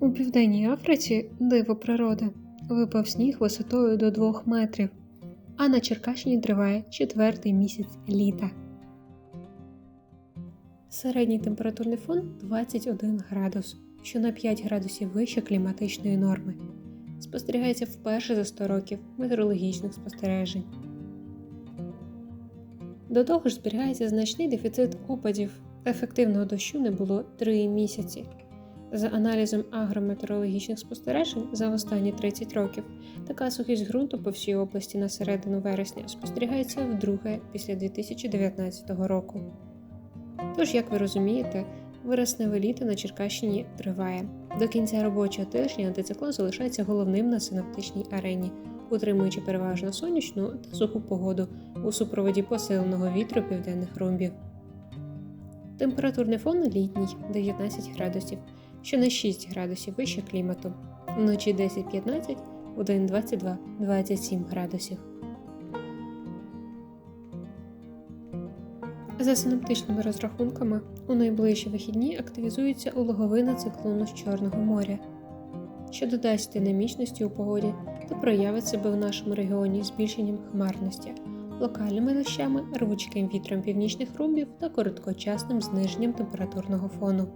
У південній Африці диво природи випав сніг висотою до 2 метрів, а на Черкащині триває четвертий місяць літа. Середній температурний фон 21 градус, що на 5 градусів вище кліматичної норми. Спостерігається вперше за 100 років метеорологічних спостережень. До того ж, зберігається значний дефіцит опадів. Ефективного дощу не було 3 місяці. За аналізом агрометеорологічних спостережень за останні 30 років, така сухість ґрунту по всій області на середину вересня спостерігається вдруге після 2019 року. Тож, як ви розумієте, вирасневе літо на Черкащині триває. До кінця робочого тижня антициклон залишається головним на синаптичній арені, утримуючи переважно сонячну та суху погоду у супроводі посиленого вітру південних ромбів. Температурний фон літній 19 градусів, що на 6 градусів вище клімату. Вночі 10-15, у день 22-27 градусів. За синаптичними розрахунками, у найближчі вихідні активізується улоговина циклону з Чорного моря, що додасть динамічності у погоді та проявить себе в нашому регіоні збільшенням хмарності, локальними дощами, рвучким вітром північних румбів та короткочасним зниженням температурного фону.